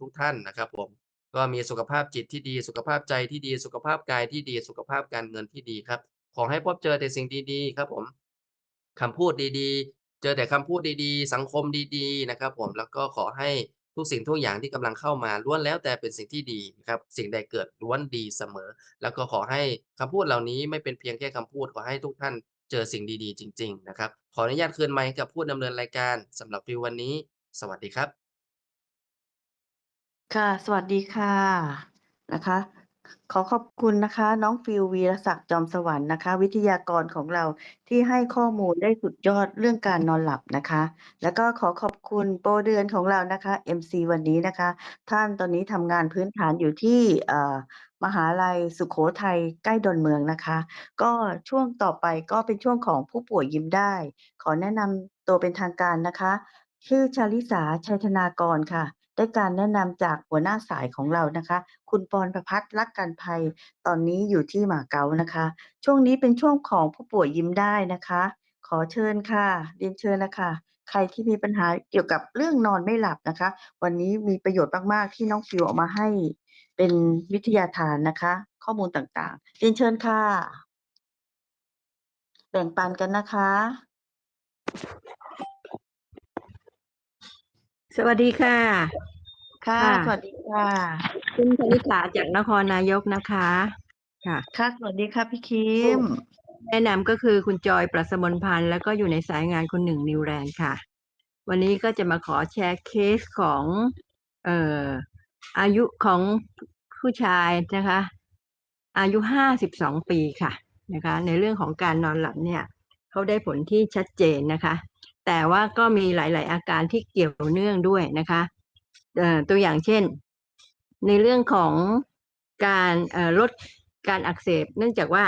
ทุกท่านนะครับผมก็มีสุขภาพจิตที่ดี สุขภาพใจที่ดี สุขภาพกายที่ดี สุขภาพการเงินที่ดีครับ ขอให้พบเจอแต่สิ่งดีๆ ครับผมคำพูดดีๆ เจอแต่คำพูดดีๆ สังคมดีๆ นะครับผมแล้วก็ขอให้ทุกสิ่งทุกอย่างที่กำลังเข้ามาล้วนแล้วแต่เป็นสิ่งที่ดีครับ สิ่งใดเกิดล้วนดีเสมอ แล้วก็ขอให้คำพูดเหล่านี้ไม่เป็นเพียงแค่คำพูดขอให้ทุกท่านเจอสิ่งดีๆ จริง ๆ นะครับ ขออนุญาตคืนไมค์ให้กับผู้ดำเนินรายการสำหรับฟีลวันนี้ สวัสดีครับ ค่ะ สวัสดีค่ะ นะคะ ขอขอบคุณนะคะ น้องฟิล วีรศักดิ์จอมสวรรค์นะคะ วิทยากรของเราที่ให้ข้อมูลได้สุดยอดเรื่องการนอนหลับนะคะ แล้วก็ขอขอบคุณโปรเดือนของเรานะคะ MC วันนี้นะคะ ท่านตอนนี้ทำงานพื้นฐานอยู่ที่ เอ่อ มหาลัยสุโขทัยใกล้ดอนเมืองนะคะ ก็ช่วงต่อไปก็เป็นช่วงของผู้ป่วยยิ้มได้ ขอแนะนำตัวเป็นทางการนะคะ ชื่อ ชาลิสา ชัยธนากรค่ะ ได้การแนะนำจากหัวหน้าสายของเรานะคะ คุณปอนประภัทรรักกันภัย ตอนนี้อยู่ที่หมาเก๊านะคะ ช่วงนี้เป็นช่วงของผู้ป่วยยิ้มได้นะคะ ขอเชิญค่ะ เรียนเชิญนะคะ ใครที่มีปัญหาเกี่ยวกับเรื่องนอนไม่หลับนะคะ วันนี้มีประโยชน์มาก ๆ ที่น้องฟิลเอามาให้เป็นวิทยาทานนะคะ ข้อมูลต่างๆ เรียนเชิญค่ะ แบ่งปันกันนะคะ สวัสดีค่ะ ค่ะ ค่ะ สวัสดีค่ะ คุณคณิษฐาจากนครนายกนะคะ ค่ะ ค่ะ สวัสดีค่ะพี่คิม แนะนำก็คือคุณจอยประสมนพันธ์แล้วก็อยู่ในสายงานคุณหนึ่งนิวแลนด์ค่ะ วันนี้ก็จะมาขอแชร์เคสของเอ่ออายุของผู้ชายนะคะ อายุห้าสิบสองปีค่ะนะคะ ในเรื่องของการนอนหลับเนี่ยเขาได้ผลที่ชัดเจนนะคะ แต่ว่าก็มีหลาย ๆ อาการที่เกี่ยวเนื่องด้วยนะคะเอ่อตัวอย่างเช่น ในเรื่องของการเอ่อลดการอักเสบ เนื่องจากว่า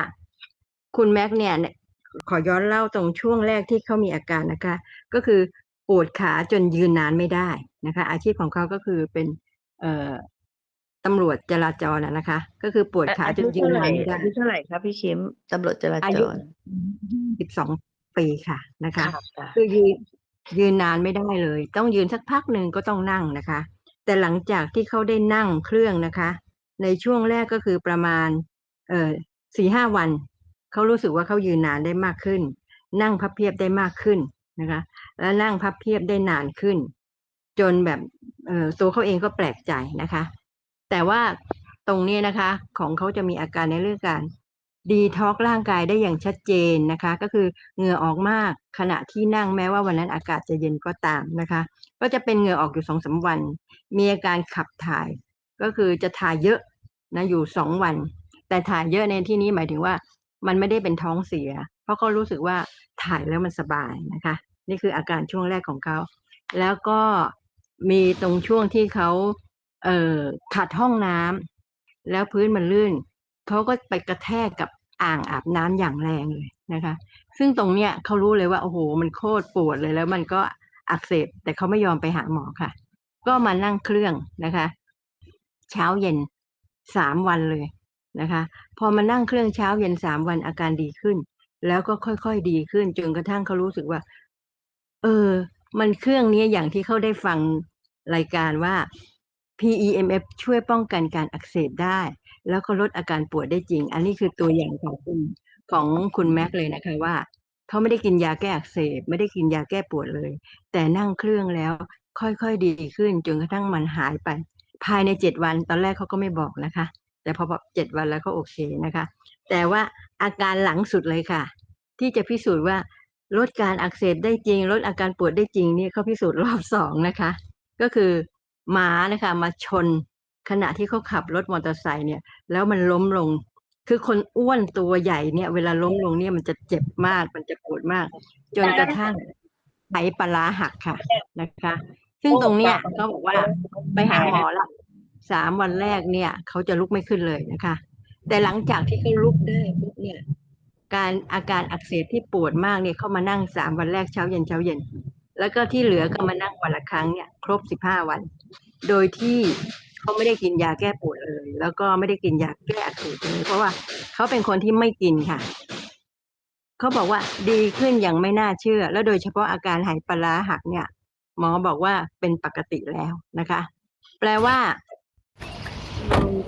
คุณแม็กซ์เนี่ยขอย้อนเล่าตรงช่วงแรกที่เขามีอาการนะคะ ก็คือปวดขาจนยืนนานไม่ได้นะคะ อาชีพของเขาก็คือเป็นเอ่อตำรวจจราจรนะนะคะ ก็คือปวดอาขาอาจยุนยืเท่านไหร่นานไม่ได้อายุเท่าไหร่คะพี่คิมตำรวจจราอาจยุรสิบสอง ปีค่ะนะคะค่ะค่ะคือยืนยืนนานไม่ได้เลย ต้องยืนสักพักหนึ่งก็ต้องนั่งนะคะ แต่หลังจากที่เขาได้นั่งเครื่องนะคะ ในช่วงแรกก็คือประมาณ เอ่อสี่ห้าวัน เขารู้สึกว่าเขายืนนานได้มากขึ้น นั่งพับเพียบได้มากขึ้นนะคะ และนั่งพับเพียบได้นานขึ้น จนแบบเอ่อตัวเขาเองก็แปลกใจนะคะ แต่ว่าตรงนี้นะคะของเขาจะมีอาการในเรื่องการ ดีท็อกร่างกายได้อย่างชัดเจนนะคะ ก็คือเหงื่อออกมากขณะที่นั่งแม้ว่าวันนั้นอากาศจะเย็นก็ตามนะคะ ก็จะเป็นเหงื่อออกอยู่สองสาวัน มีอาการขับถ่าย ก็คือจะถ่ายเยอะนะอยู่สองวัน แต่ถ่ายเยอะในที่นี้หมายถึงว่ามันไม่ได้เป็นท้องเสีย เพราะเขารู้สึกว่าถ่ายแล้วมันสบายนะคะ นี่คืออาการช่วงแรกของเขา แล้วก็มีตรงช่วงที่เขาเอ่อขัดห้องน้ำแล้วพื้นมันลื่นเขาก็ไปกระแทกกับ อ่างอาบน้ำอย่างแรงเลยนะคะ ซึ่งตรงเนี้ยเขารู้เลยว่าโอ้โห มันโคตรปวดเลยแล้วมันก็อักเสบแต่เขาไม่ยอมไปหาหมอค่ะ ก็มานั่งเครื่องนะคะ เช้าเย็นสามวันเลยนะคะ พอมานั่งเครื่องเช้าเย็นสามวันอาการดีขึ้น แล้วก็ค่อยๆดีขึ้นจนกระทั่งเขารู้สึกว่า เออ มันเครื่องนี้อย่างที่เขาได้ฟังรายการว่า PEMF ช่วยป้องกันการอักเสบได้ แล้วก็ลดอาการปวดได้จริง อันนี้คือตัวอย่างของคุณของคุณแม็กเลยนะคะว่าเขาไม่ได้กินยาแก้อักเสบไม่ได้กินยาแก้ปวดเลย แต่นั่งเครื่องแล้วค่อยๆดีขึ้นจนกระทั่งมันหายไป ภายในเจ็ดวันตอนแรกเขาก็ไม่บอกนะคะ แต่พอบอกเจ็ดวันแล้วก็โอเคนะคะ แต่ว่าอาการหลังสุดเลยค่ะ ที่จะพิสูจน์ว่าลดการอักเสบได้จริง ลดอาการปวดได้จริงนี่เขาพิสูจน์รอบสองนะคะ ก็คือหมานะคะมาชน ขณะที่เขาขับรถมอเตอร์ไซค์เนี่ยแล้วมันล้มลง คือคนอ้วนตัวใหญ่เนี่ย เวลาล้มลงเนี่ยมันจะเจ็บมากมันจะปวดมาก จนกระทั่งไหปลาร้าหักค่ะนะคะ ซึ่งตรงเนี้ยเขาบอกว่าไปหาหมอละสามวันแรกเนี่ยเขาจะลุกไม่ขึ้นเลยนะคะ แต่หลังจากที่เขาลุกได้ปุ๊บเนี่ยการอาการอักเสบที่ปวดมากเนี่ยเขามานั่งสามวันแรกเช้าเย็นเช้าเย็น แล้วก็ที่เหลือก็มานั่งวันละครั้งเนี่ย ครบสิบห้าวัน โดยที่ เขาไม่ได้กินยาแก้ปวดเลย แล้วก็ไม่ได้กินยาแก้อักเสบเลยเพราะว่าเขาเป็นคนที่ไม่กินค่ะเขาบอกว่าดีขึ้นอย่างไม่น่าเชื่อ แล้วโดยเฉพาะอาการไหปลาหักเนี่ย หมอบอกว่าเป็นปกติแล้วนะคะ แปลว่า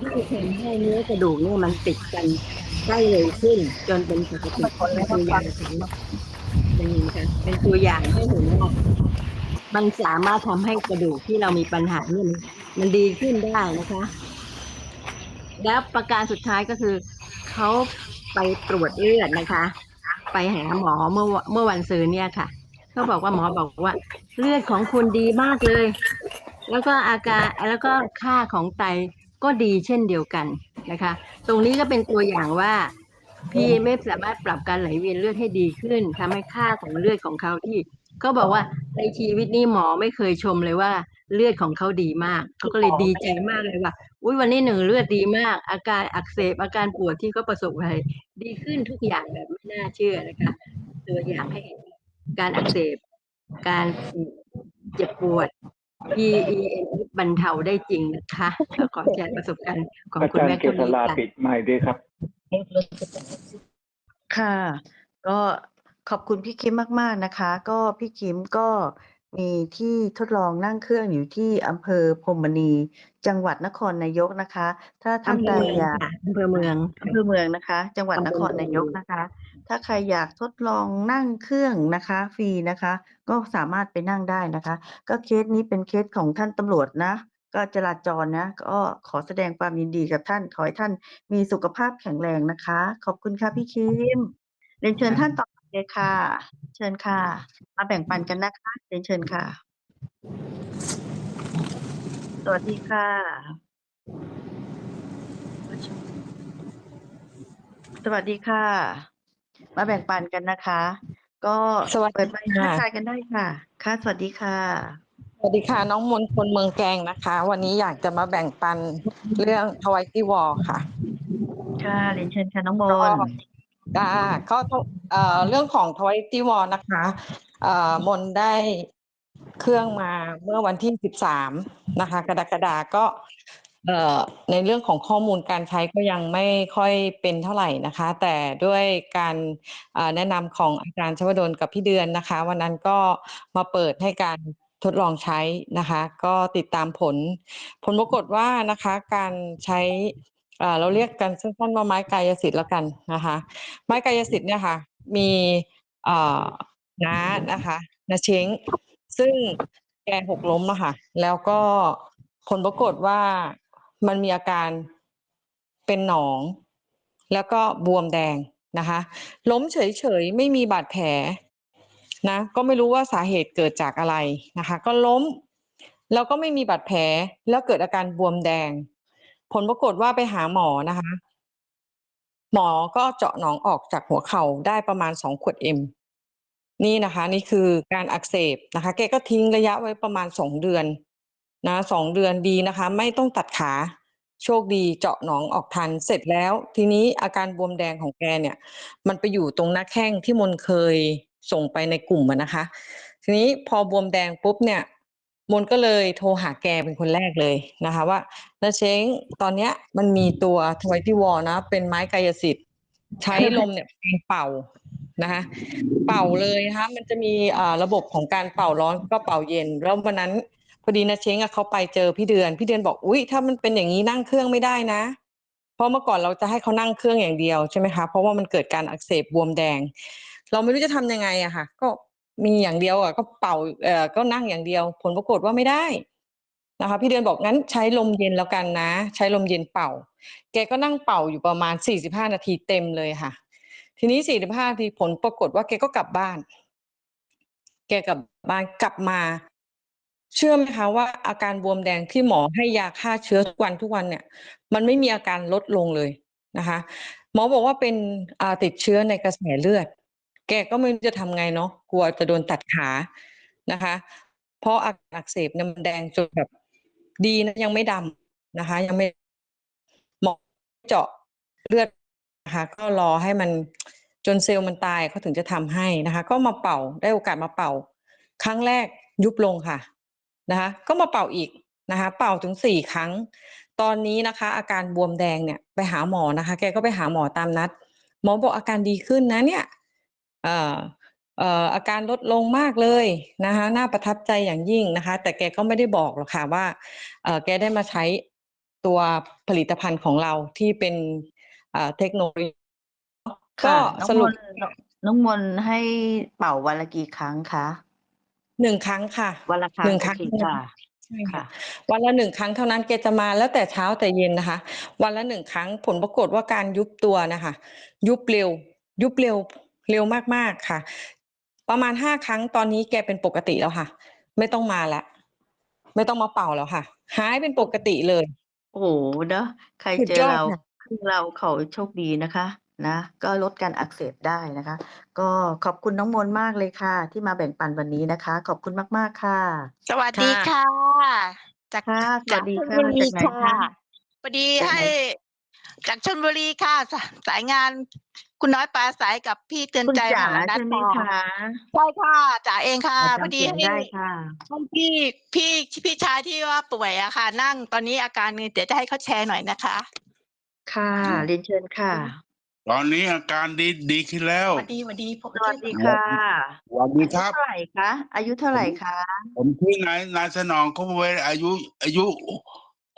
ที่ทำให้เนื้อกระดูกเนี่ยมันติดกันได้เร็วขึ้น จนเป็นปกติเป็นตัวอย่างถึงเป็นอย่างนี้ค่ะเป็นตัวอย่างให้เห็นว่ามันสามารถทำให้กระดูกที่เรามีปัญหาเนี่ย มันดีขึ้นได้นะคะ แล้วประการสุดท้ายก็คือเขาไปตรวจเลือดนะคะ ไปหาหมอเมื่อเมื่อวันซืนเนี่ยค่ะเขาบอกว่าหมอบอกว่า เลือดของคุณดีมากเลย แล้วก็อาการแล้วก็ค่าของไตก็ดีเช่นเดียวกันนะคะ ตรงนี้ก็เป็นตัวอย่างว่าพี่ไม่สามารถปรับการไหลเวียนเลือดให้ดีขึ้นทำให้ค่าของเลือดของเขาที่เขาบอกว่าในชีวิตนี้หมอไม่เคยชมเลยว่า เลือดของเขาดีมากเขาก็เลยดีใจมากเลยว่าอุ้ยวันนี้หนึ่งเลือดดีมาก อาการอักเสบอาการปวดที่เขาประสบภัยดีขึ้นทุกอย่างแบบไม่น่าเชื่อนะคะตัวอย่างให้เห็นการอักเสบ การเจ็บปวด PEN บรรเทาได้จริงนะคะก็ขอแชร์ประสบการณ์ของอาคุณจารแม่ย์เกเท่าษนี้ราค่ะปิดไมค์ด้วยครับ ค่ะ ก็ขอบคุณพี่คิมมาก ๆนะคะ ก็พี่คิมก็ มีที่ทดลองนั่งเครื่องอยู่ที่อำเภอพรหมณี จังหวัดนครนายกนะคะ ถ้าท่าอำนเภใดอเมืองอยาก ค่ะอำเภอเมือง อำเภอเมืองนะคะ จังหวัดนอำเภคอรเมืองนายกนะคะ ถ้าใครอยากทดลองนั่งเครื่องนะคะ ฟรีนะคะ ก็สามารถไปนั่งได้นะคะ ก็เคสนี้เป็นเคสของท่านตำรวจนะ ก็จราจรนะ ก็ขอแสดงความยินดีกับท่าน ขอให้ท่านมีสุขภาพแข็งแรงนะคะ ขอบคุณค่ะพี่คิมเรียนเชิญท่านต่อไป เลยค่ะ เชิญค่ะ มาแบ่งปันกันนะคะเรียนเชิญค่ะ สวัสดีค่ะ สวัสดีค่ะ มาแบ่งปันกันนะคะ ก็สวัสเปิดีดไมค์ทัค่ะกทายกันได้ค่ะ ค่ะ สวัสดีค่ะ สวัสดีค่ะ น้องมนคนเมืองแกงนะคะ วันนี้อยากจะมาแบ่งปันเรื่องทวายที่วอลค่ะ ค่ะเรียนเชิญค่ะน้องมก็น อ่าก็เอ่อเรื่องของทวายที่วอลนะคะเอ่อมนได้เครื่องมาเมื่อวันที่สิบสามนะคะ กรกฎาก็เอ่อในเรื่องของข้อมูลการใช้ก็ยังไม่ค่อยเป็นเท่าไหร่นะคะ แต่ด้วยการแนะนำของอาจารย์ชวดลกับพี่เดือนนะคะ วันนั้นก็มาเปิดให้การทดลองใช้นะคะ ก็ติดตามผล ผลปรากฏว่านะคะ การใช้ เราเรียกกันสั้นๆว่าไม้กายสิทธิ์แล้วกันนะคะ ไม้กายสิทธิ์เนี่ยค่ะ มีน้านะคะนาเช้งซึ่งแกหกล้มอะค่ะ แล้วก็ผลปรากฏว่ามันมีอาการเป็นหนอง แล้วก็บวมแดงนะคะ ล้มเฉยๆ ไม่มีบาดแผลนะ ก็ไม่รู้ว่าสาเหตุเกิดจากอะไรนะคะ ก็ล้ม แล้วก็ไม่มีบาดแผลแล้วเกิดอาการบวมแดง ผลปรากฏว่าไปหาหมอนะคะ หมอก็เจาะหนองออกจากหัวเข่าได้ประมาณสองขวดเอ็มนี่นะคะ นี่คือการอักเสบนะคะ แกก็ทิ้งระยะไว้ประมาณสองเดือนนะสองเดือนดีนะคะ ไม่ต้องตัดขาโชคดีเจาะหนองออกทันเสร็จแล้ว ทีนี้อาการบวมแดงของแกเนี่ย มันไปอยู่ตรงหน้าแข้งที่มนเคยส่งไปในกลุ่มนะคะ ทีนี้พอบวมแดงปุ๊บเนี่ย มนก็เลยโทรหาแกเป็นคนแรกเลยนะคะว่านาเช้งตอนเนี้ยมันมีตัวทวายที่วอนะ เป็นไม้กายสิทธิ์ ใช้ลมเนี่ยเป็นเป่านะคะเป่าเลยนะคะมันจะมีอ่าระบบของการเป่าร้อนก็เป่าเย็น แล้ววันนั้นพอดีนะเช้งอะเขาไปเจอพี่เดือนพี่เดือนบอกอุ้ยถ้ามันเป็นอย่างนี้นั่งเครื่องไม่ได้นะ เพราะเมื่อก่อนเราจะให้เขานั่งเครื่องอย่างเดียวใช่ไหมคะเพราะว่ามันเกิดการอักเสบบวมแดง เราไม่รู้จะทำยังไงอะค่ะ ก็ มีอย่างเดียวอะก็เป่าเอ่อก็นั่งอย่างเดียว ผลปรากฏว่าไม่ได้นะคะ พี่เดือนบอกงั้นใช้ลมเย็นแล้วกันนะ ใช้ลมเย็นเป่า แกก็นั่งเป่าอยู่ประมาณสี่สิบห้านาทีเต็มเลยค่ะ ทีนี้สี่สิบห้านาทีผลปรากฏว่าแกก็กลับบ้าน แกกลับบ้านกลับมา เชื่อไหมคะว่าอาการบวมแดงที่หมอให้ยาฆ่าเชื้อทุกวันทุกวันเนี่ย มันไม่มีอาการลดลงเลยนะคะ หมอบอกว่าเป็นติดเชื้อในกระแสเลือด แกก็ไม่รู้จะทำไงเนาะกลัวจะโดนตัดขานะคะ เพราะอาการอักเสบเนี่ยมันแดงจนแบบดีนะยังไม่ดำนะคะ ยังไม่หมอเจาะเลือดนะคะก็รอให้มันจนเซลล์มันตายเขาถึงจะทำให้นะคะ ก็มาเป่าได้โอกาสมาเป่า ครั้งแรกยุบลงค่ะนะคะ ก็มาเป่าอีกนะคะ เป่าถึงสี่ครั้ง ตอนนี้นะคะ อาการบวมแดงเนี่ยไปหาหมอนะคะ แกก็ไปหาหมอตามนัด หมอบอกอาการดีขึ้นนะเนี่ย อ่อเอ่ออาการลดลงมากเลยนะคะน่าประทับใจอย่างยิ่งนะคะ แต่แกก็ไม่ได้บอกหรอกค่ะว่าเอ่อแกได้มาใช้ตัวผลิตภัณฑ์ของเราที่เป็นอ่าเทคโนโลยีก็ค่ะน้องสมรุปนต์น้องมนต์ให้เป่าวันละกี่ครั้งคะหนึ่งครั้งค่ะ วันละครั้งหนึ่งโอครั้งเคค่ะใช่ค่ะค่ะ วันละหนึ่งครั้งเท่านั้นแกจะมาแล้วแต่เช้าแต่เย็นนะคะ วันละหนึ่งครั้งผลปรากฏว่าการยุบตัวนะคะ ยุบเร็ว ยุบเร็ว เร็วมากๆค่ะ ประมาณห้าครั้งตอนนี้แกเป็นปกติแล้วค่ะ ไม่ต้องมาละ ไม่ต้องมาเป่าแล้วค่ะ หายเป็นปกติเลย โอ้โหเนอะใครสุดเจอยอดเราค่ะ คือเรา เขาโชคดีนะคะ นะ ก็ลดการอักเสบได้นะคะ ก็ขอบคุณน้องมนต์มากเลยค่ะ ที่มาแบ่งปันวันนี้นะคะ ขอบคุณมาก ๆ ค่ะ สวัสดีค่ะค่ะ จากค่ะ สจาวักสดีชลค่ะ บุรีจากไหนค่ะ คะ พอดีจากไหนให้ จากชลบุรีค่ะสาสายงานคุณน้อยปลาสายกับพี่เตือนคุณใจจ๋าหอนัทใช่ไหมค่ะคะ ใช่ค่ะจ๋าเองค่ะอ่าพอจำดีเสียงให้ ได้ค่ะให้พี่พี่พี่ชายที่ว่าป่วยอะค่ะ นั่งตอนนี้อาการเดี๋ยวจะให้เขาแชร์หน่อยนะคะค่ะ เรียนเชิญค่ะ ตอนนี้อาการดีดีขึ้นแล้ว สวัสดีสวัสดีผมสวัสดีชื่อค่ะ สวัสดีอาคยุรับ เท่าไหร่คะ อายุเท่าไหร่คะ ผมชื่อนายนายสนองเขาเวอายุอายุ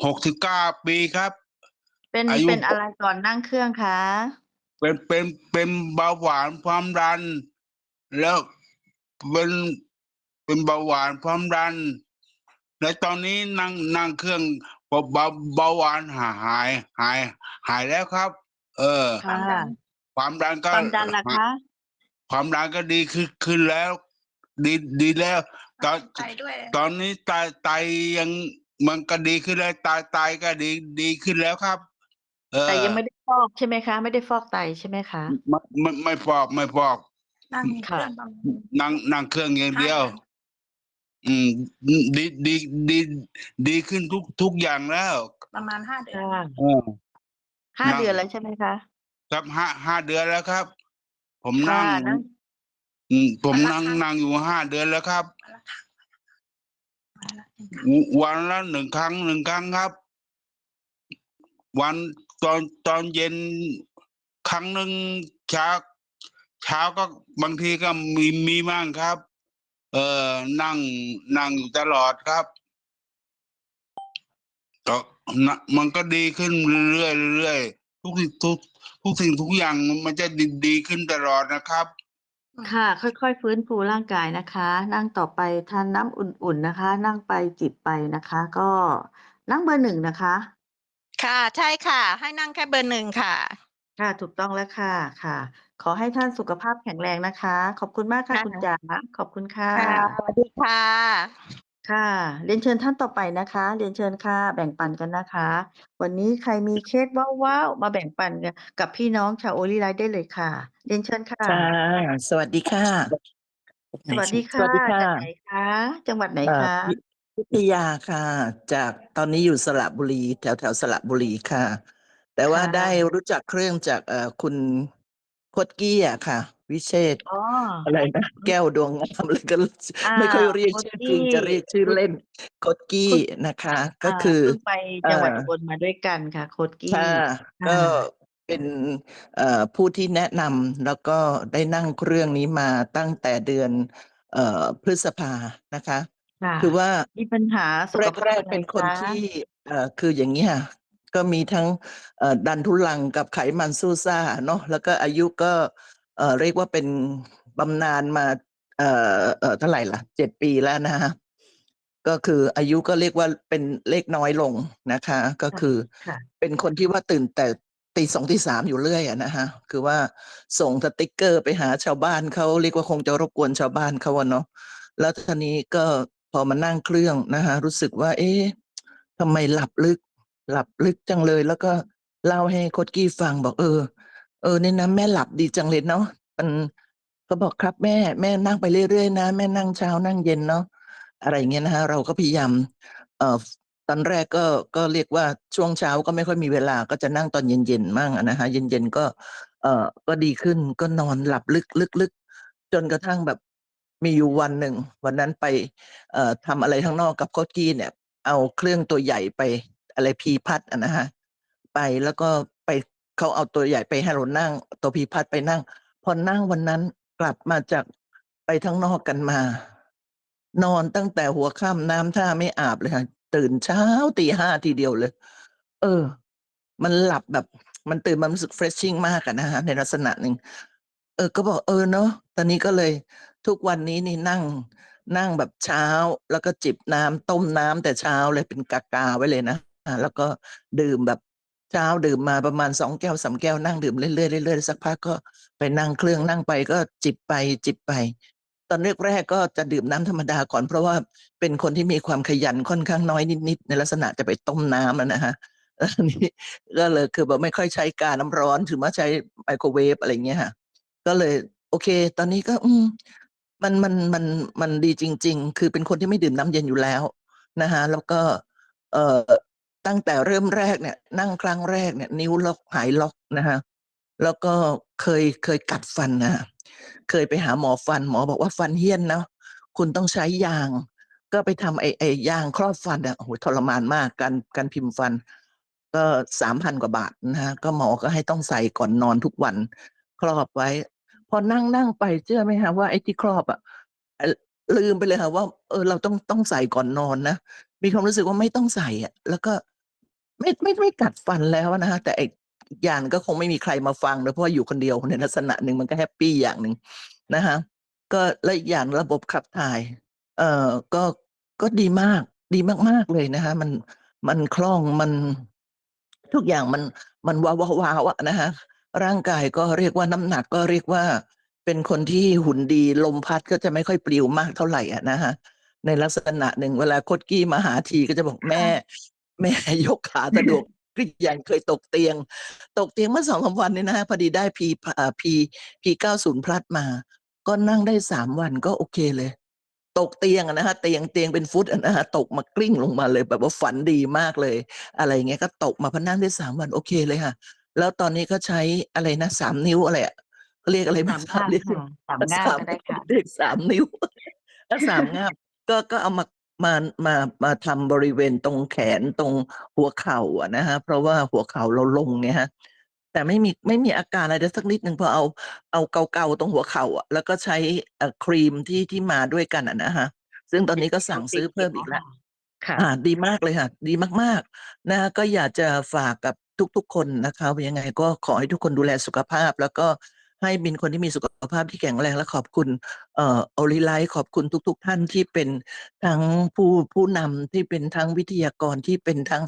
หกสิบเก้าปีครับ เป็นอายุ เป็นอะไรก่อนนั่งเครื่องคะ เป็นเป็นเป็นเบาหวานความดัน แล้วเป็นเป็นเบาหวานความดัน แล้วตอนนี้นั่งนั่งเครื่องเบาเบาเบาหวานหายหายหาย หายแล้วครับ เออ ค่ะ ความดันก็ความดันล่ะคะ ความดันก็ดีขึ้นขึ้นแล้ว ดีดีแล้ว ตอนใจด้วยตอนนี้ไตไตยังมันก็ดีขึ้นแล้วไตไตก็ดีดีขึ้นแล้วครับ เออแต่ยังไม่ได้ฟอกใช่ไหมคะ ไม่ได้ฟอกไตใช่ไหมคะ ไม่ไม่ไม่ฟอกไม่ฟอก นั่งเคค่ะ รื่องประมาณนั่งนั่งเครื่องอย่างเดียวห้าดือนอืม ดีดีดีดีขึ้นทุกทุกอย่างแล้วประมาณห้าเดือน ค่ะเออห้านั่งเดือนแล้วใช่ไหมคะครับห้าห้าเดือนแล้วครับ ผมค่ะนั่ง นั่งอืม ผมวันละนั่งครั้งนั่งอยู่ห้าเดือนแล้วครับวันละหนึ่งครั้งวันละหนึ่งครั้งหนึ่งครั้งครับ วัน ตอนตอนเย็นครั้งหนึ่งเช้าเช้าก็บางทีก็มีมีบ้างครับ เออนั่งนั่งอยู่ตลอดครับก็นะมันก็ดีขึ้นเรื่อยๆเรื่อยๆทุกสิ่งทุกทุกสิ่งทุกอย่างมันจะดีดีขึ้นตลอดนะครับ ค่ะ ค่อยๆ ฟื้นฟูร่างกายนะคะ นั่งต่อไปทานน้ำอุ่นๆนะคะ นั่งไปจิบไปนะคะ ก็นั่งเบอร์หนึ่งนะคะ ค่ะ ใช่ค่ะ ให้นั่งแค่เบอร์หนึ่งค่ะ ค่ะ ถูกต้องแล้วค่ะ ค่ะ ขอให้ท่านสุขภาพแข็งแรงนะคะ ขอบคุณมากค่ะค่ะคุณจ๋า ขอบคุณค่ะ ค่ะ สวัสดีค่ะ ค่ะ เรียนเชิญท่านต่อไปนะคะ เรียนเชิญค่ะ แบ่งปันกันนะคะ วันนี้ใครมีเคสว้าว ๆ มาแบ่งปันกันกับพี่น้องชาวโอลิไลท์ได้เลยค่ะ เรียนเชิญค่ะ ค่ะ สวัสดีค่ะสวัสดีสค่ะ วัสดีค่ะ จากไหนคะ จังหวัดไหนเอ่อคะ วิวิทยาค่ะ จากตอนนี้อยู่สระบุรี แถวแถวสระบุรีค่ะ แต่ว่าค่ะ ได้รู้จักเครื่องจาก เอ่อ คุณโคดกี้อะค่ะ วิเชษฐ์ อ๋อ อะไรนะแก้วดวงงามเลยก็อ่าไม่ค่อยเรียกโคดชื่อจริงกี้จะเรียกชื่อคุณ เล่น โคดกี้คุณ นะคะก็อ่า คือ เพิ่งไปจังหวัดเอ่อุอบลมาด้วยกันค่ะ โคดกี้ ค่ะค่ะก็เป็น เอ่อ ผู้ที่แนะนำ แล้วก็ได้นั่งเครื่องนี้มาตั้งแต่เดือน เอ่อ พฤษภานะคะ ค่ะ คือว่า มีปัญหาสุขภาแรพกอะไรๆเป็นคนคะ ที่ เอ่อ คืออย่างนี้ค่ะ ก็มีทั้ง เอ่อ ดันทุลังกับไขมันสู้ซ่าเนาะ แล้วก็อายุก็ เอ่อ เรียกว่าเป็นบำนาญมา เอ่อ เอ่อ เท่าไหร่ล่ะเจ็ดปีแล้วนะฮะก็คืออายุก็เรียกว่าเป็นเลขน้อยลงนะคะ ก็คือค่ะ เป็นคนที่ว่าตื่นแต่ตีสองตีสามอยู่เรื่อยอะนะฮะคือว่าส่งสติกเกอร์ไปหาชาวบ้านเขา เรียกว่าคงจะรบกวนชาวบ้านเขาอะเนาะ แล้วทีนี้ก็ พอมานั่งเครื่องนะคะรู้สึกว่า เอ๊ะทำไมหลับลึก หลับลึกจังเลย แล้วก็เล่าให้โคดกี้ฟังบอกเออ เออเนี่ยนะแม่หลับดีจังเลยเนาะมันก็บอกครับแม่แม่นั่งไปเรื่อยๆนะ แม่นั่งเช้านั่งเย็นเนาะอะไรอย่างเงี้ยนะฮะเราก็พยายามเอ่อตอนแรกก็ก็เรียกว่าช่วงเช้าก็ไม่ค่อยมีเวลาก็จะนั่งตอนเย็นๆมั่งนะฮะเย็นๆก็ เอ่อก็ดีขึ้นก็นอนหลับลึกลึกลึกจนกระทั่งแบบ มีอยู่วันหนึ่ง วันนั้นไปเอ่อทำอะไรข้างนอกกับโคกี้เนี่ย เอาเครื่องตัวใหญ่ไปอะไรพีพัดอะนะฮะไปแล้วก็ไปเขาเอาตัวใหญ่ไปให้เรานั่ง ตัวพีพัดไปนั่ง พอนั่งวันนั้นกลับมาจากไปข้งนอกกันมา นอนตั้งแต่หัวค่ำน้ำท่าไม่อาบเลยค่ะตื่นเช้าตีห้าทีเดียวเลย เออ มันหลับแบบมันตื่นมารู้สึก freshing มากอะนะคะในลักษณะหนึ่งเออก็บอกเออเนาะตอนนี้ก็เลย ทุกวันนี้นี่นั่งนั่งแบบเช้าแล้วก็จิบน้ำต้มน้ำแต่เช้าเลยเป็นกากาไว้เลยนะแล้วก็ดื่มแบบเช้าดื่มมาประมาณสองแก้วสามแก้วนั่งดื่มเรื่อยๆเรื่อยๆสักพักก็ไปนั่งเครื่องนั่งไปก็จิบไปจิบไป ตอนแรกๆก็จะดื่มน้ำธรรมดาก่อน เพราะว่าเป็นคนที่มีความขยันค่อนข้างน้อยนิดๆในลักษณะจะไปต้มน้ำนะฮะแล้วอันนี้ก็เลยคือแบบไม่ค่อยใช้กาน้ำร้อนถือว่าใช้ไมโครเวฟอะไรเงี้ยค่ะก็เลยโอเค ตอนนี้ก็อืม มันมันมันมันดีจริง ๆ คือเป็นคนที่ไม่ดื่มน้ำเย็นอยู่แล้วนะคะแล้วก็เอ่อตั้งแต่เริ่มแรกเนี่ย นั่งครั้งแรกเนี่ย นิ้วล็อกหายล็อกนะคะแล้วก็เคยเคยกัดฟันนะเคยไปหาหมอฟัน หมอบอกว่าฟันเฮี้ยนเนาะคุณต้องใช้ยาง ก็ไปทำไอ้ไอ้ยางครอบฟันอะโอ้โหทรมานมากการการพิมพ์ฟัน ก็สามพันกว่าบาทนะฮะก็หมอก็ให้ต้องใส่ก่อนนอนทุกวัน ครอบไว้ พอนั่งนั่งไปเชื่อไหมคะว่าไอ้ที่ครอบอะลืมไปเลยค่ะว่าเออเราต้องต้องใส่ก่อนนอนนะมีความรู้สึกว่าไม่ต้องใส่อะแล้วก็ไม่ไม่ไม่กัดฟันแล้วนะคะแต่ไอ้อย่างก็คงไม่มีใครมาฟังเลยเพราะว่าอยู่คนเดียวในลักษณะหนึ่งมันก็แฮปปี้อย่างหนึ่งนะคะก็และอีกอย่างระบบขับถ่าย เอ่อก็ก็ดีมากดีมากๆเลยนะคะมันมันคล่องมันทุกอย่างมันมันว้าวว้าวอะนะคะ ร่างกายก็เรียกว่าน้ำหนักก็เรียกว่า เป็นคนที่หุ่นดีลมพัดก็จะไม่ค่อยปลิวมากเท่าไหร่อะนะคะในลักษณะหนึ่งเวลาโคดกี้มาหาทีก็จะบอกแม่ แม่ยกขาสะดวกกริยันเคยตกเตียง ตกเตียงเมื่อสองสามวันนี้นะฮะพอดีได้พีพีพีเก้าศูนย์พลัดมา ก็นั่งได้สามวันก็โอเคเลย ตกเตียงนะฮะเตียงเตียงเป็นฟุตนะฮะตกมากลิ้งลงมาเลยแบบว่าฝันดีมากเลย อะไรเงี้ยก็ตกมาพนั่งได้สามวันโอเคเลยค่ะ แล้วตอนนี้ก็ใช้อะไรนะสามนิ้วอะไรอะเขาเรียกอะไรสามทรบง่ามเรียกค่ะสามง่ามก็ได้ค่ะ เรียกสามนิ้วแล้วสามง่ามก็ก็เอามามามามาทำบริเวณตรงแขนตรงหัวเข่าอะนะฮะเพราะว่าหัวเข่าเราลงไงฮะ แต่ไม่มีไม่มีอาการอะไรเลยสักนิดหนึ่งพอเอาเอาเกาๆตรงหัวเข่าอะแล้วก็ใช้เอ่อครีมที่ที่มาด้วยกันอะนะฮะซึ่งตอนนี้ก็สั่งซื้อเพิ่มอีกแล้วค่ะ อ่าดีมากเลยค่ะ ดีมากๆ นะก็อยากจะฝากกับ ทุก ๆ คนนะคะว่ายังไงก็ขอให้ทุกคนดูแลสุขภาพ แล้วก็ให้บินคนที่มีสุขภาพที่แข็งแรงและขอบคุณเอ่อโอลิไลขอบคุณทุก ๆ ท่านที่เป็นทั้งผู้ผู้นำที่เป็นทั้งวิทยากรที่เป็นทั้ง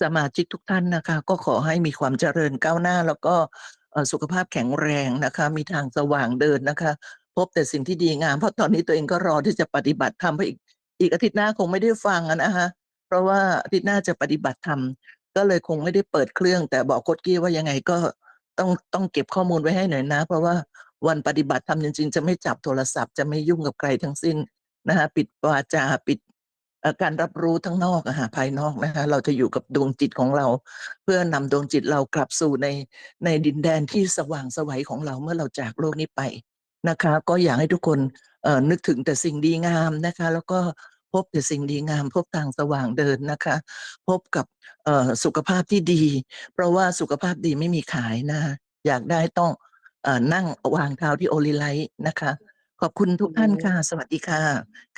สมาชิกทุกท่านนะคะ ก็ขอให้มีความเจริญก้าวหน้า แล้วก็สุขภาพแข็งแรงนะคะ มีทางสว่างเดินนะคะ พบแต่สิ่งที่ดีงาม เพราะตอนนี้ตัวเองก็รอที่จะปฏิบัติธรรมเพราะอีกอีกอาทิตย์หน้าคงไม่ได้ฟังนะคะเพราะว่าอาทิตย์หน้าจะปฏิบัติธรรม ก็เลยคงไม่ได้เปิดเครื่อง แต่บอกโคดกี้ว่ายังไงก็ต้องต้องเก็บข้อมูลไว้ให้หน่อยนะ เพราะว่าวันปฏิบัติธรรมจริงๆ จะไม่จับโทรศัพท์จะไม่ยุ่งกับใครทั้งสิ้นนะคะปิดวาจาปิดการรับรู้ทั้งนอกอะฮะภายนอกนะคะเราจะอยู่กับดวงจิตของเรา เพื่อนำดวงจิตเรากลับสู่ในในดินแดนที่สว่างสวัยของเราเมื่อเราจากโลกนี้ไปนะคะ ก็อยากให้ทุกคนเอ่อนึกถึงแต่สิ่งดีงามนะคะ แล้วก็ พบแต่สิ่งดีงาม พบทางสว่างเดินนะคะ พบกับเอ่อสุขภาพที่ดี เพราะว่าสุขภาพดีไม่มีขายนะ อยากได้ต้องเอ่อนั่งวางเท้าที่โอลิไลท์นะคะ ขอบคุณทุกท่านค่ะ สวัสดีค่ะ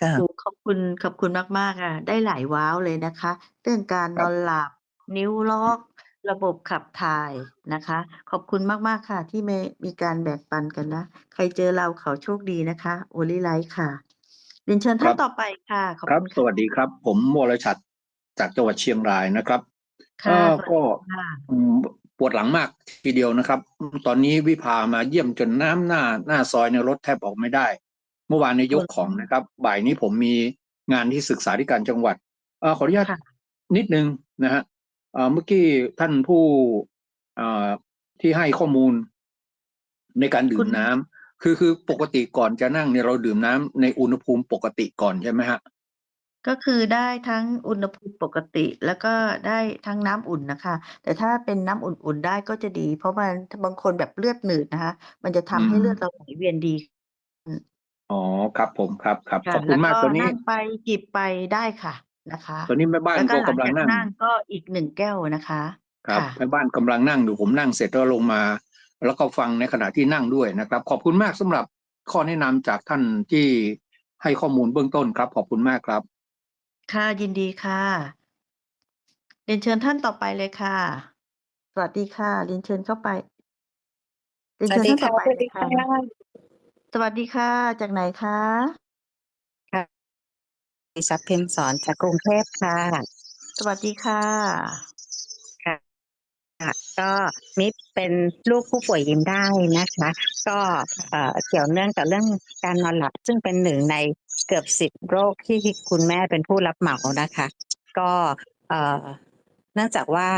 ค่ะโอ้ขอบคุณขอบคุณมากๆค่ะ ได้หลายว้าวเลยนะคะ เรื่องการนอนหลับนิ้วล็อกระบบขับถ่ายนะคะ ขอบคุณมาก ๆ ค่ะ ที่มีมีการแบ่งปันกันนะ ใครเจอเราเขาโชคดีนะคะ โอลิไลท์ค่ะ เรียนเชิญท่านครับต่อไปค่ะขอบครับคุณสวัสดีครับ ผมวรชัดจากจังหวัดเชียงรายนะครับค่ะเอ่อสวัสก็ดีค่ะอืมปวดหลังมากทีเดียวนะครับ ตอนนี้วิภามาเยี่ยมจนน้ำหน้าหน้าซอยในยรถแทบออกไม่ได้ เมื่อวานในยยกของนะครับ บ่ายนี้ผมมีงานที่ศึกษาธิการจังหวัดเออขออนุญาตค่ะนิดนึงนะฮะเอ่อเมื่อกี้ท่านผู้เอ่อที่ให้ข้อมูลในการดื่คุมณน้ำ คือคือปกติก่อนจะนั่งเนี่ยเราดื่มน้ำในอุณหภูมิปกติก่อนใช่ไหมฮะก็คือได้ทั้งอุณหภูมิปกติ แล้วก็ได้ทั้งน้ำอุ่นนะคะแต่ถ้าเป็นน้ำอุ่น ๆ ได้ก็จะดี เพราะมันบางคนแบบเลือดหนืดนะคะ มันจะทำให้อืมเลือดเราไหลเวียนดีอ๋อ ครับผม ครับครับค่ะขอบคุณมากแล้วตอนนี้นั่งไป จิบไปได้ค่ะ นะคะ ตอนนี้แม่บ้านแล้วก็ก็หลังกำลังจากนั่ง นั่งก็อีกหนึ่งแก้วนะคะ ครับค่ะ แม่บ้านกำลังนั่งอยู่ ผมนั่งเสร็จแล้วลงมา แล้วก็ฟังในขณะที่นั่งด้วยนะครับ ขอบคุณมากสำหรับข้อแนะนำจากท่านที่ให้ข้อมูลเบื้องต้นครับ ขอบคุณมากครับ ค่ะยินดีค่ะเรียนเชิญท่านต่อไปเลยค่ะ สวัสดีค่ะเรียนเชิญเข้าไปเรียนเชิญท่านต่อไปเลยค่ะสวัสดีค่ะ จากไหนคะดิฉันพิมพ์สอนจากกรุงเทพค่ะ สวัสดีค่ะค่ะ ก็มิตรเป็นลูกผู้ป่วยยิ้มได้นะคะ ก็เกี่ยวเนื่องกับเรื่องการนอนหลับ ซึ่งเป็นหนึ่งในเกือบสิบโรคที่คุณแม่เป็นผู้รับเหมานะคะ ก็เนื่องจากว่า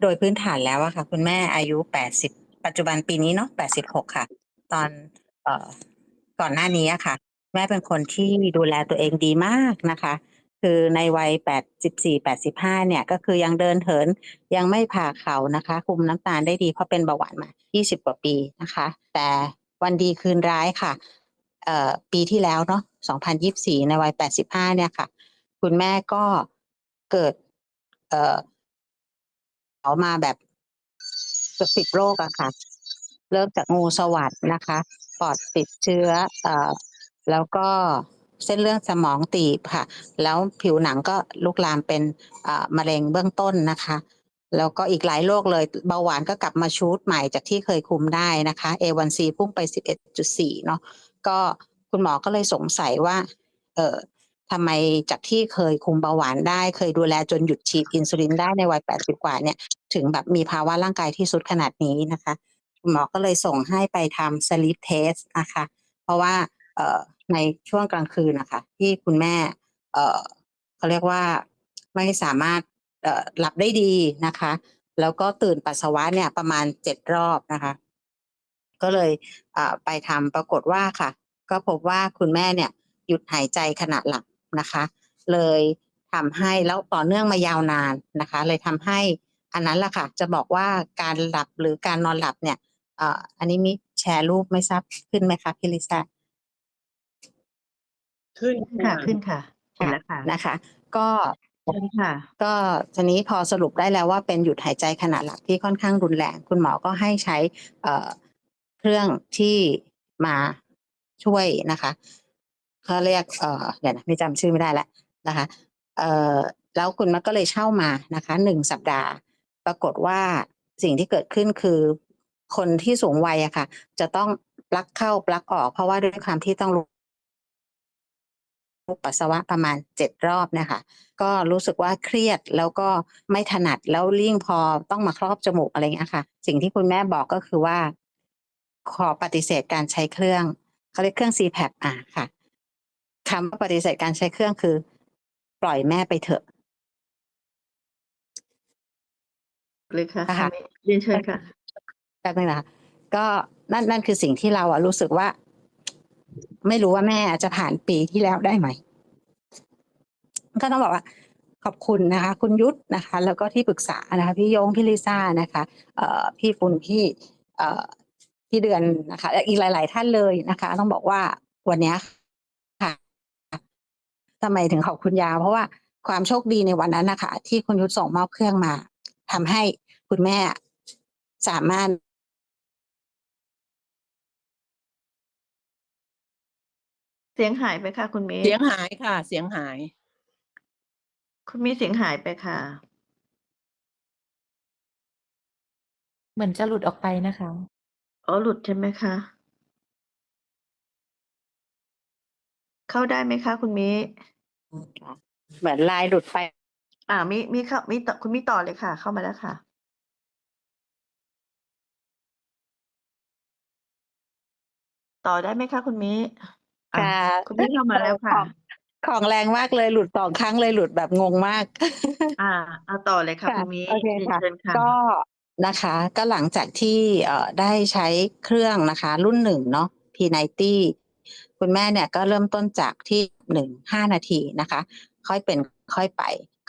โดยพื้นฐานแล้วอะค่ะ คุณแม่อายุแปดสิบปัจจุบันปีนี้เนาะแปดสิบหกค่ะ ตอนก่อนหน้านี้อะค่ะ แม่เป็นคนที่ดูแลตัวเองดีมากนะคะ คือในวัยแปดสิบสี่แปดสิบห้าเนี่ย ก็คือยังเดินเหินยังไม่ผ่าเขานะคะ คุมน้ำตาลได้ดีเพราะเป็นเบาหวานมา 20 กว่าปีนะคะ แต่วันดีคืนร้ายค่ะปีที่แล้วเนาะ 2024 ในวัย 85 เนี่ยค่ะ คุณแม่ก็เกิดเอ่อเอามาแบบเกือบสิบโรคอะค่ะ เริ่มจากงูสวัสดนะคะ ปอดติดเชื้อ เอ่อ แล้วก็ เส้นเลือดสมองตีบค่ะ แล้วผิวหนังก็ลุกลามเป็นมะเร็งเบื้องต้นนะคะ แล้วก็อีกหลายโรคเลยเบาหวานก็กลับมาชูดใหม่จากที่เคยคุมได้นะคะ A1C พุ่งไป 11.4 เนาะก็คุณหมอก็เลยสงสัยว่า เอ่อทำไมจากที่เคยคุมเบาหวานได้ เคยดูแลจนหยุดฉีดอินซูลินได้ในวัย 80 กว่าเนี่ย ถึงแบบมีภาวะร่างกายที่สุดขนาดนี้นะคะ คุณหมอก็เลยส่งให้ไปทำ sleep test นะคะ เพราะว่าเออ ในช่วงกลางคืนนะคะที่คุณแม่เอ่อเขาเรียกว่าไม่สามารถเอ่อหลับได้ดีนะคะ แล้วก็ตื่นปัสสาวะเนี่ยประมาณเจ็ดรอบนะคะ ก็เลยอ่าไปทำปรากฏว่าค่ะ ก็พบว่าคุณแม่เนี่ยหยุดหายใจขณะหลับนะคะ เลยทำให้แล้วต่อเนื่องมายาวนานนะคะ เลยทำให้อันนั้นแหละค่ะ จะบอกว่าการหลับหรือการนอนหลับเนี่ยเอ่ออันนี้มีแชร์รูปไม่ทราบขึ้นไหมคะพี่ลิซ่า ขึ้นค่ะขึ้นค่ะเห็นแล้วค่ะนะคะ ก็เชิญค่ะก็ทีนี้พอสรุปได้แล้วว่าเป็นหยุดหายใจขณะหลับที่ค่อนข้างรุนแรง คุณหมอก็ให้ใช้เอ่อเครื่องที่มาช่วยนะคะเขาเรียกเอ่อเดี๋ยวนะไม่จำชื่อไม่ได้แล้วนะคะเอ่อแล้วคุณแม่ก็เลยเช่ามานะคะหนึ่งสัปดาห์ ปรากฏว่าสิ่งที่เกิดขึ้นคือ คนที่สูงวัยอะค่ะ จะต้องปลั๊กเข้าปลั๊กออก เพราะว่าด้วยความที่ต้องลุก ปัสสาวะประมาณเจ็ดรอบนะคะ ก็รู้สึกว่าเครียดแล้วก็ไม่ถนัดแล้วลิ่งพอต้องมาครอบจมูกอะไรเงี้ยค่ะ สิ่งที่คุณแม่บอกก็คือว่า ขอปฏิเสธการใช้เครื่องเขาเรียกเครื่อง CPAP อะค่ะคำว่าปฏิเสธการใช้เครื่องคือ ปล่อยแม่ไปเถอะเลยค่ะนะคะคุณเมย์เรียนเชิญค่ะ แป๊บนึงนะคะก็นั่นนั่นคือสิ่งที่เราอะรู้สึกว่า ไม่รู้ว่าแม่จะผ่านปีที่แล้วได้ไหม ก็ต้องบอกว่า ขอบคุณนะคะ คุณยุทธนะคะ แล้วก็ที่ปรึกษานะคะ พี่โยงพี่ลิซ่านะคะเอ่อพี่ปุณพี่เอ่อพี่เดือนนะคะและอีกหลาย ๆ ท่านเลยนะคะ ต้องบอกว่าวันนี้ค่ะทำไมถึงขอบคุณยาวเพราะว่าความโชคดีในวันนั้นนะคะ ที่คุณยุทธส่งมอบเครื่องมาทำให้คุณแม่สามารถ เสียงหายไปค่ะคุณเมย์เสียงหายค่ะ เสียงหาย คุณเมย์เสียงหายไปค่ะ เหมือนจะหลุดออกไปนะคะ อ๋อ หลุดใช่ไหมคะ เข้าได้ไหมคะคุณเมย์เหมือนลายหลุดไป อ่ามีมีเข้ามีต่อคุณมีต่อเลยค่ะ เข้ามาแล้วค่ะ ต่อได้ไหมคะคุณเมย์ อะค่ะ คุณเมย์เข้ามาแล้วค่ะของของแรงมากเลยหลุดสองครั้งเลยหลุดแบบงงมาก อ่า เอาต่อเลยค่ะ ค่ะ คุณเมย์โอเคเรียนค่ะ เชิญค่ะ ก็นะคะ ก็หลังจากที่เอ่อได้ใช้เครื่องนะคะ รุ่นหนึ่งเนาะ P90 คุณแม่เนี่ยก็เริ่มต้นจากที่หนึ่งห้านาทีนะคะ ค่อยเป็นค่อยไป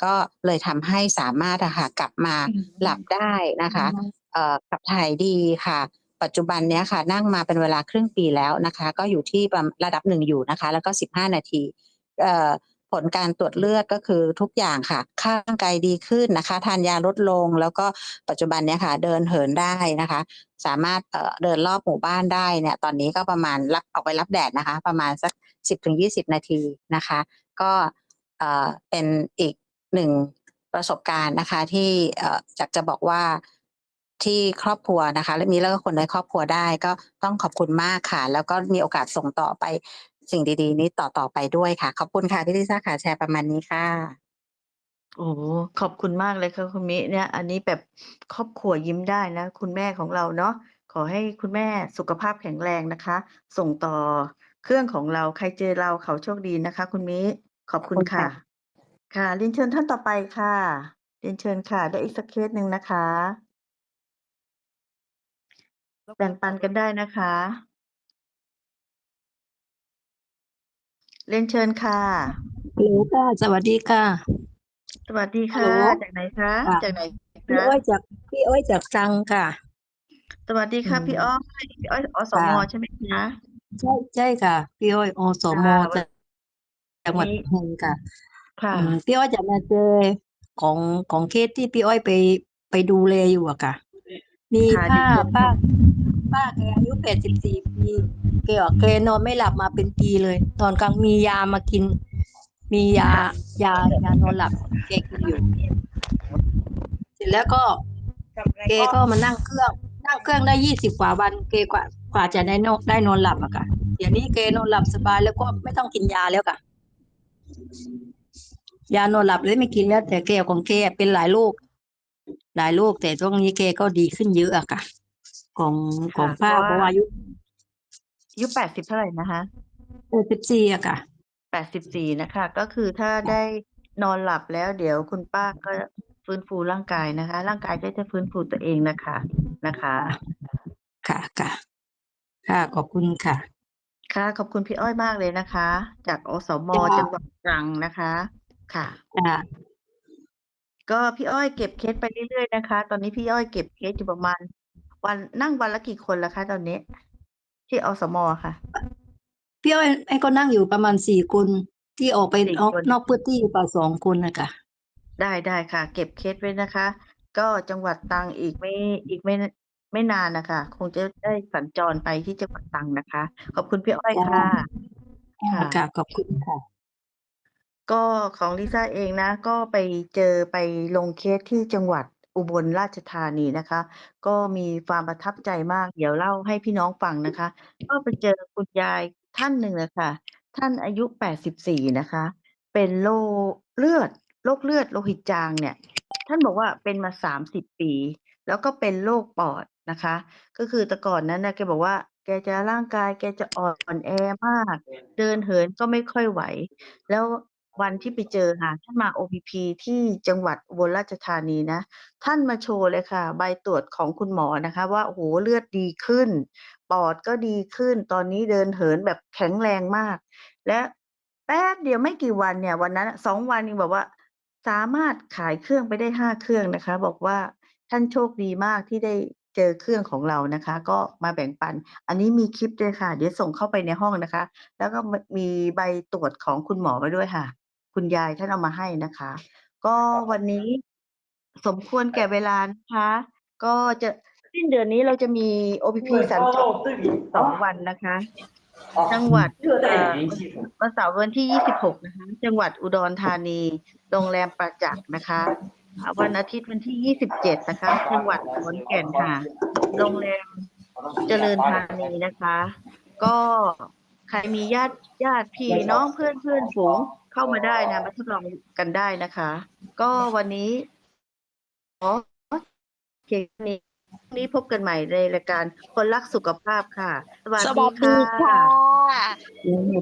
ก็เลยทำให้สามารถอะค่ะกลับมาหลับได้นะคะเอ่อขับถ่ายดีค่ะ ปัจจุบันเนี้ยค่ะนั่งมาเป็นเวลาครึ่งปีแล้วนะคะ ก็อยู่ที่ระดับหนึ่งอยู่นะคะ แล้วก็สิบห้านาทีผลการตรวจเลือดก็คือทุกอย่างค่ะค่าร่างกายดีขึ้นนะคะ ทานยาลดลง แล้วก็ปัจจุบันเนี่ยค่ะ เดินเหินได้นะคะ สามารถเดินรอบหมู่บ้านได้เนี่ยตอนนี้ก็ประมาณรับออกไปรับแดดนะคะ ประมาณสักสิบถึงยี่สิบนาทีนะคะ ก็เป็นอีกหนึ่งประสบการณ์นะคะที่อยากจะบอกว่า ที่ครอบครัวนะคะ และมีแล้วก็คนในครอบครัวได้ ก็ต้องขอบคุณมากค่ะ แล้วก็มีโอกาสส่งต่อไปสิ่งดี ๆ นี้ต่อต่อไปด้วยค่ะ ขอบคุณค่ะพี่ลิซ่าค่ะแชร์ประมาณนี้ค่ะ โอ้โหขอบคุณมากเลยค่ะคุณมิเนี่ย อันนี้แบบครอบครัวยิ้มได้นะ คุณแม่ของเราเนาะ ขอให้คุณแม่สุขภาพแข็งแรงนะคะ ส่งต่อเครื่องของเรา ใครเจอเราเขาโชคดีนะคะคุณมิ ขอบคุณขอบคุณค่ะค่ะ ค่ะ เรียนเชิญท่านต่อไปค่ะ เรียนเชิญค่ะ ได้อีกสักเคสหนึ่งนะคะ แบ่งปันกันได้นะคะ เรียนเชิญค่ะ ฮัลโหลค่ะ สวัสดีค่ะ สวัสดีฮัลโหลค่ะจากไหนคะ ค่ะ จากไหนพี่คะอ้อยจากพี่อ้อยจากตรังค่ะ สวัสดีค่ะอืม พี่อ้อยพี่อ้อยอสมค่ะ ใช่ไหมคะ ใช่ใช่ค่ะ พี่อ้อยอสมค่ะจากจังหวัดวันนี้พนมค่ะ ค่ะอืมพี่อ้อยจะมาเจอของของเคสที่พี่อ้อยไปไปดูแลอยู่อะค่ะ มีค่ะป้าเรียนเชิญป้าค่ะ ป้าแกอายุแปดสิบสี่ปีแกบอกแกนอนไม่หลับมาเป็นปีเลย ตอนกลางมียามากิน มียายายานอนหลับแกกินอยู่ เสร็จแล้วก็เกก็มานั่งเครื่อง นั่งเครื่องได้ยี่สิบกว่าวัน เกกว่ากว่าจะได้นอนได้นอนหลับอะค่ะเดี๋ยวนี้เกนอนหลับสบายแล้วก็ไม่ต้องกินยาแล้วค่ะ ยานอนหลับเลยไม่กินแล้ว แต่แกของแกเป็นหลายโรคหลายโรคแต่ช่วงนี้แกก็ดีขึ้นเยอะอะค่ะ ของของค่ะป้าเพเพราะราะว่า ว่าอายุ อายุแปดสิบเท่าไหร่นะคะแปดสิบสี่อะค่ะแปดสิบสี่นะคะ ก็คือถ้าได้นอนหลับแล้ว เดี๋ยวคุณป้าก็ฟื้นฟูร่างกายนะคะ ร่างกายก็จะฟื้นฟูตัวเองนะคะนะคะค่ะ ค่ะ ค่ะ ขอบคุณค่ะ ค่ะ ขอบคุณพี่อ้อยมากเลยนะคะ จาก อสมค่ะจังหวัดตรังนะคะ ค่ะ ค่ะ ก็พี่อ้อยเก็บเคสไปเรื่อย ๆ นะคะ ตอนนี้พี่อ้อยเก็บเคสอยู่ประมาณ วันนั่งวันละกี่คนละคะตอนนี้ ที่อสมค่ะ พี่อ้อยไอ้ก็นั่งอยู่ประมาณสี่คนที่ออกไปสี่นอกคน นอกพื้นที่ไปสองคนนะคะได้ได้ค่ะ เก็บเคสไว้นะคะ ก็จังหวัดตรังอีกไม่อีกไม่ไม่นานนะคะ คงจะได้สัญจรไปที่จังหวัดตรังนะคะ ขอบคุณพี่อ้อยจ้าค่ะ ค่ะ ค่ะขอบคุณค่ะ ก็ของลิซ่าเองนะ ก็ไปเจอไปลงเคสที่จังหวัด อุบลราชธานีนะคะ ก็มีความประทับใจมาก เดี๋ยวเล่าให้พี่น้องฟังนะคะ ก็ไปเจอคุณยายท่านหนึ่งนะคะท่านอายุแปดสิบสี่นะคะ เป็นโรคเลือด โรคเลือดโลหิตจางเนี่ย ท่านบอกว่าเป็นมาสามสิบปี แล้วก็เป็นโรคปอดนะคะ ก็คือแต่ก่อนนั้นนะแกบอกว่าแกจะร่างกายแกจะอ่อนแอมาก เดินเหินก็ไม่ค่อยไหว แล้ว วันที่ไปเจอค่ะ ท่านมา OPP ที่จังหวัดอุบลราชธานีนะ ท่านมาโชว์เลยค่ะ ใบตรวจของคุณหมอนะคะ ว่า โอ้โหเลือดดีขึ้น ปอดก็ดีขึ้น ตอนนี้เดินเหินแบบแข็งแรงมาก และแป๊บเดียวไม่กี่วันเนี่ย วันนั้นสองวันเองบอกว่า สามารถขายเครื่องไปได้ห้าเครื่องนะคะ บอกว่า ท่านโชคดีมากที่ได้เจอเครื่องของเรานะคะ ก็มาแบ่งปัน อันนี้มีคลิปด้วยค่ะ เดี๋ยวส่งเข้าไปในห้องนะคะ แล้วก็มีใบตรวจของคุณหมอไว้ด้วยค่ะ คุณยายท่านเอามาให้นะคะ ก็วันนี้สมควรแก่เวลานะคะ ก็จะสิ้นเดือนนี้เราจะมี OPP สัญจรสองวันนะคะ จังหวัดเอ่อวันเสาร์วันที่ 26 นะคะ จังหวัดอุดรธานี โรงแรมประจักษ์นะคะอ่าวันอาทิตย์วันที่ 27 นะคะ จังหวัดขอนแก่นค่ะ โรงแรมเจริญธานีนะคะ ก็ใครมีญาติญาติพี่น้องเพื่อนเพื่อนฝูง เข้ามาได้นะมาทดลองกันได้นะคะ ก็วันนี้ขอเคนี้พรุ่งนี้พบกันใหม่ในรายการคนรักสุขภาพค่ะ สวัสสดีวัสดีค่ะค่ะ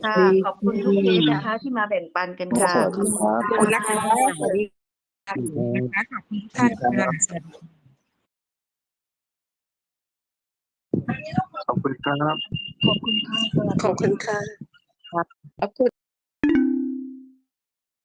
ค่ะ ขอบคุณทุกทีนะคะ ที่มาแบ่งปันกันค่ะสวัสดีครับขอบคุณนะคะสวัสดีขอบคุณครับ ขอบคุณค่ะ ขอบคุณ